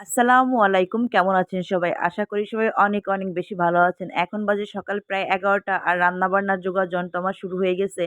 আসসালামু আলাইকুম, কেমন আছেন সবাই? আশা করি সবাই অনেক অনেক বেশি ভালো আছেন। এখন বাজে সকাল প্রায় এগারোটা আর রান্নাবান্নার জোগাড় যন্ত্র আমার শুরু হয়ে গেছে।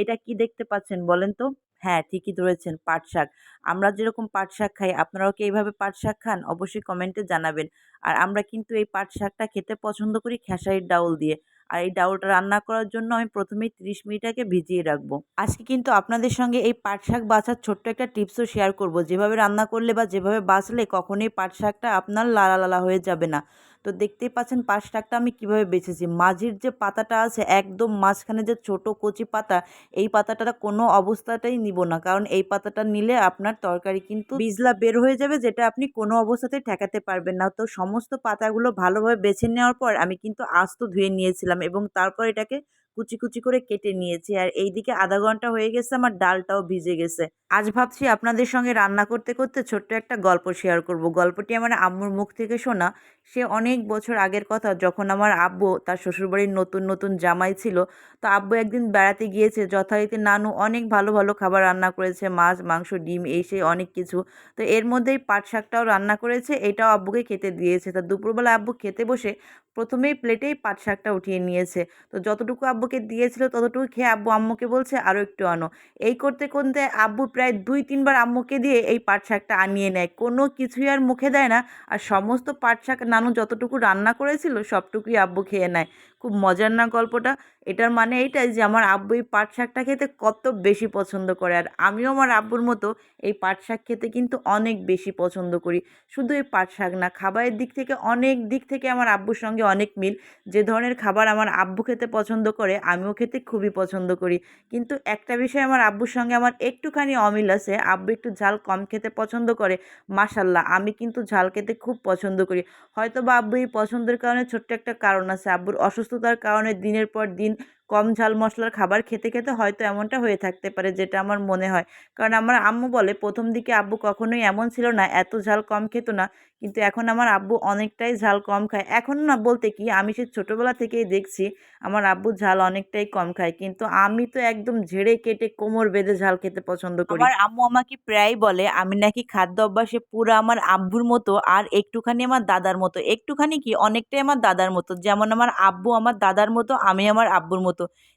এটা কি দেখতে পাচ্ছেন বলেন তো? হ্যাঁ ঠিকই ধরেছেন, পাট শাক। আমরা যেরকম পাট শাক খাই, আপনারাও কি এইভাবে পাট শাক খান? অবশ্যই কমেন্টে জানাবেন। আর আমরা কিন্তু এই পাট শাকটা খেতে পছন্দ করি খেসারির ডাউল দিয়ে। আর এই ডাউলটা রান্না করার জন্য আমি প্রথমেই তিরিশ মিনিট আগে ভিজিয়ে রাখব। আজকে কিন্তু আপনাদের সঙ্গে এই পাট শাক বাছার ছোট্ট একটা টিপসও শেয়ার করব। যেভাবে রান্না করলে বা যেভাবে বাঁচলে কখনোই পাট শাকটা আপনার লালা লালা হয়ে যাবে না। তো দেখতেই পাচ্ছেন পাঁচ শাকটা আমি কীভাবে বেছেছি। মাঝির যে পাতাটা আছে, একদম মাঝখানে যে ছোট কচি পাতা, এই পাতাটা কোনো অবস্থাটাই নিব না। কারণ এই পাতাটা নিলে আপনার তরকারি কিন্তু বিজলা বের হয়ে যাবে, যেটা আপনি কোনো অবস্থাতেই ঠেকাতে পারবেন না। তো সমস্ত পাতাগুলো ভালোভাবে বেছে নেওয়ার পর আমি কিন্তু আস্ত ধুয়ে নিয়েছিলাম এবং তারপর এটাকে কুচি কুচি করে কেটে নিয়েছি আর এইদিকে আধা ঘণ্টা হয়ে গেছে আমার ডালটাও ভিজে গেছে। আজ ভাবছি আপনাদের সঙ্গে রান্না করতে করতে ছোট্ট একটা গল্প শেয়ার করব। গল্পটি আমার আম্মুর মুখ থেকে শোনা। সে অনেক বছর আগের কথা, যখন আমার আব্বু তার শ্বশুরবাড়ির নতুন নতুন জামাই ছিল, তো আব্বু একদিন বেড়াতে গিয়েছে, যথারীতি নানু অনেক ভালো ভালো খাবার রান্না করেছে, মাছ, মাংস, ডিম, এই সেই অনেক কিছু। তো এর মধ্যেই পাট শাকটাও রান্না করেছে, এটাও আব্বুকে খেতে দিয়েছে। তা দুপুরবেলা আব্বু খেতে বসে প্রথমেই প্লেটেই পাট শাকটা উঠিয়ে নিয়েছে। তো যতটুকু আব্বুকে দিয়েছিল ততটুকু খেয়ে আব্বু আম্মুকে বলছে আরও একটু আনো। এই করতে করতে আব্বু প্রায় দুই, তিনবার আম্মুকে দিয়ে এই পাট শাকটা আনিয়ে নেয়। কোনো কিছুই আর মুখে দেয় না আর সমস্ত পাট শাক নানু যতটুকু রান্না করেছিল সবটুকুই আব্বু খেয়ে নেয়। খুব মজার না গল্পটা? এটার মানে এইটাই যে আমার আব্বু এই পাট শাকটা খেতে কত বেশি পছন্দ করে আর আমিও আমার আব্বুর মতো এই পাট শাক খেতে কিন্তু অনেক বেশি পছন্দ করি। শুধু এই পাট শাক না, খাবারের দিক থেকে অনেক দিক থেকে আমার আব্বুর সঙ্গে অনেক মিল। যে ধরনের খাবার আমার আব্বু খেতে পছন্দ করে আমিও খেতে খুবই পছন্দ করি। কিন্তু একটা বিষয় আমার আব্বুর সঙ্গে আমার একটুখানি অমিল আছে, আব্বু একটু ঝাল কম খেতে পছন্দ করে মাসাল্লাহ আমি কিন্তু ঝাল খেতে খুব পছন্দ করি। হয়তো বা আব্বু এই পছন্দের কারণে ছোট্ট একটা কারণ আছে, আব্বুর অসুস্থতার কারণে দিনের পর দিন কম ঝাল মশলার খাবার খেতে খেতে হয়তো এমনটা হয়ে থাকতে পারে যেটা আমার মনে হয়। কারণ আমার আম্মু বলে, প্রথম দিকে আব্বু কখনোই এমন ছিল না, এত ঝাল কম খেত না। কিন্তু এখন আমার আব্বু অনেকটাই ঝাল কম খায়। এখন না বলতে কি, আমি সে ছোটোবেলা থেকেই দেখছি আমার আব্বু ঝাল অনেকটাই কম খায়। কিন্তু আমি তো একদম ঝেড়ে কেটে কোমর বেঁধে ঝাল খেতে পছন্দ করি। আমার আম্মু আমাকে প্রায় বলে, আমি নাকি খাদ্য অভ্যাসে পুরো আমার আব্বুর মতো আর একটুখানি আমার দাদার মতো। একটুখানি কি, অনেকটাই আমার দাদার মতো। যেমন আমার আব্বু আমার দাদার মতো, আমি আমার আব্বুর মতো।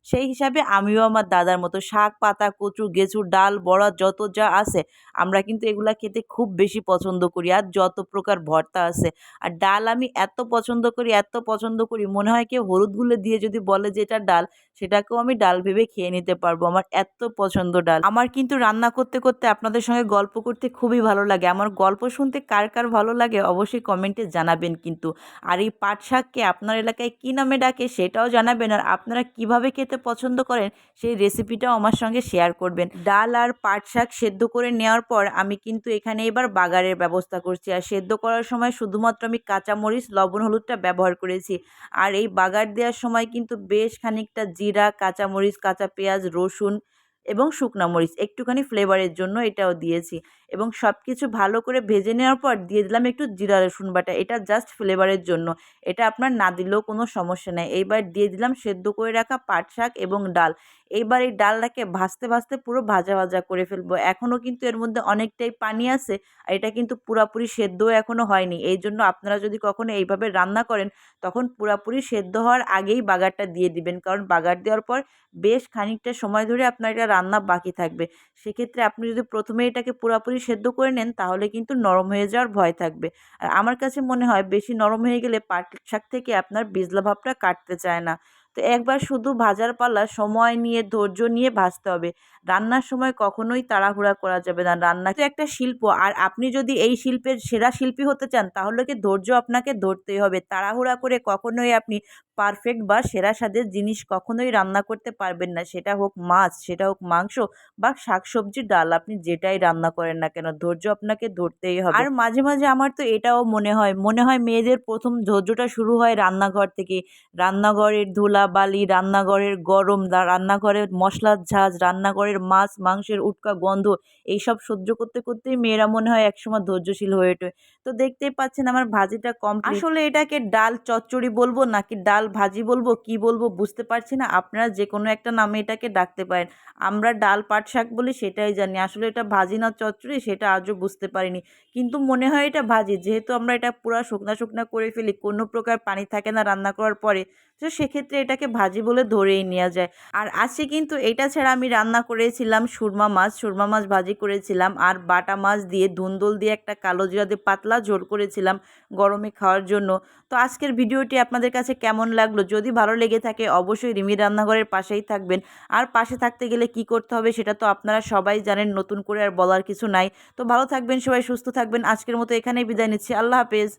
সেই হিসাবে আমিও আমার দাদার মতো শাক, পাতা, কচু গেঁচু ডাল, বড়া, যত যা আছে, আমরা কিন্তু এগুলা খেতে খুব বেশি পছন্দ করি। আর যত প্রকার ভর্তা আছে, আর ডাল আমি এত পছন্দ করি, এত পছন্দ করি, মনে হয় কেউ হলুদ গুলে দিয়ে যদি বলে যে এটা ডাল, সেটাকেও আমি ডাল ভেবে খেয়ে নিতে পারব। আমার এত পছন্দ ডাল। আমার কিন্তু রান্না করতে করতে আপনাদের সঙ্গে গল্প করতে খুবই ভালো লাগে। আমার গল্প শুনতে কার কার ভালো লাগে অবশ্যই কমেন্টে জানাবেন কিন্তু। আর এই পাট শাককে আপনার এলাকায় কী নামে ডাকে সেটাও জানাবেন। আর আপনারা কীভাবে খেতে পছন্দ করেন, সেই রেসিপিটাও আমার সঙ্গে শেয়ার করবেন। ডাল আর পাট শাক সেদ্ধ করে নেওয়ার পর আমি কিন্তু এখানে এবার বাগারের ব্যবস্থা করছি। আর সেদ্ধ করার সময় শুধুমাত্র আমি কাঁচামরিচ, লবণ, হলুদটা ব্যবহার করেছি। আর এই বাগার দেওয়ার সময় কিন্তু বেশ খানিকটা জিরা, কাঁচামরিচ, কাঁচা পেঁয়াজ, রসুন এবং শুকনা মরিচ, একটুখানি ফ্লেভারের জন্য এটাও দিয়েছি। এবং সব কিছু ভালো করে ভেজে নেওয়ার পর দিয়ে দিলাম একটু জিরা রসুন বাটা। এটা জাস্ট ফ্লেভারের জন্য। এটা আপনার না দিলেও কোনো সমস্যা নেই। এইবার দিয়ে দিলাম সেদ্ধ করে রাখা পাট শাক এবং ডাল। এইবার এই ডালটাকে ভাজতে ভাজতে পুরো ভাজা ভাজা করে ফেলব। এখনও কিন্তু এর মধ্যে অনেকটাই পানি আছে আর এটা কিন্তু পুরাপুরি সেদ্ধও এখনও হয়নি। এই জন্য আপনারা যদি কখনো এইভাবে রান্না করেন, তখন পুরাপুরি সেদ্ধ হওয়ার আগেই বাগারটা দিয়ে দিবেন। কারণ বাগার দেওয়ার পর বেশ খানিকটা সময় ধরে আপনার এটা রান্না বাকি থাকবে। সেক্ষেত্রে আপনি যদি প্রথমে এটাকে পুরাপুরি সেদ্ধ করে নেন, তাহলে কিন্তু নরম হয়ে যাওয়ার ভয় থাকবে। আর আমার কাছে মনে হয় বেশি নরম হয়ে গেলে পাট শাক থেকে আপনার বিজলা ভাবটা কাটতে চায় না। তো একবার শুধু ভাজার পালা সময় নিয়ে, ধৈর্য নিয়ে ভাজতে হবে। রান্নার সময় কখনোই তাড়াহুড়া করা যাবে না। রান্না তো একটা শিল্প। আর আপনি যদি এই শিল্পের সেরা শিল্পী হতে চান, তাহলে কি ধৈর্য আপনাকে ধরতেই হবে। তাড়াহুড়া করে কখনোই আপনি পারফেক্ট বা সেরা স্বাদের জিনিস কখনোই রান্না করতে পারবেন না। সেটা হোক মাছ সেটা হোক মাংস বা শাকসবজি ডাল আপনি যেটাই রান্না করেন না কেন ধৈর্য আপনাকে ধরতেই হবে। আর মাঝে মাঝে আমার তো এটাও মনে হয় মনে হয় মেয়েদের প্রথম ধৈর্যটা শুরু হয় রান্নাঘর থেকে। রান্নাঘরের ধুলা বালি রান্নাঘরের গরম রান্নাঘরের মশলার ঝাঁজ রান্নাঘরের মাছ মাংসের উটকা গন্ধ এইসব সহ্য করতে করতেই মেয়েরা মনে হয় একসময় ধৈর্যশীল হয়ে ওঠে। তো দেখতেই পাচ্ছেন আমার ভাজিটা কম আসলে এটাকে ডাল চচ্চড়ি বলব নাকি ডাল ভাজি বলব, কি বলব বুঝতে পারছি না। আপনারা যে কোনো একটা নামে এটাকে ডাকতে পারেন। আমরা ডাল পাট শাক বলি সেটাই জানি। আসলে এটা ভাজি না চচ্চড়ি, সেটা আজও বুঝতে পারিনি। কিন্তু মনে হয় এটা ভাজি। যেহেতু আমরা এটা পুরো শুকনা শুকনা করে ফেলি, কোনো প্রকার পানি থাকে না রান্না করার পরে। তো সেক্ষেত্রে এটাকে ভাজি বলে ধরেই নেওয়া যায়। আর আজকে কিন্তু এটা ছাড়া আমি রান্না করেছিলাম সুরমা মাছ সুরমা মাছ ভাজি করেছিলাম আর বাটা মাছ দিয়ে ধুন্দল দিয়ে একটা কালো জিরা দিয়ে পাতলা ঝোল করেছিলাম গরমে খাওয়ার জন্য। তো আজকের ভিডিওটি আপনাদের কাছে কেমন লাগল? যদি ভালো লেগে থাকে অবশ্যই রিমি রান্নাঘরের পাশেই থাকবেন। আর পাশে থাকতে গেলে কি করতে হবে সেটা তো আপনারা সবাই জানেন, নতুন করে আর বলার কিছু নাই। তো ভালো থাকবেন সবাই, সুস্থ থাকবেন। আজকের মতো এখানেই বিদায় নিচ্ছি। আল্লাহ হাফেজ।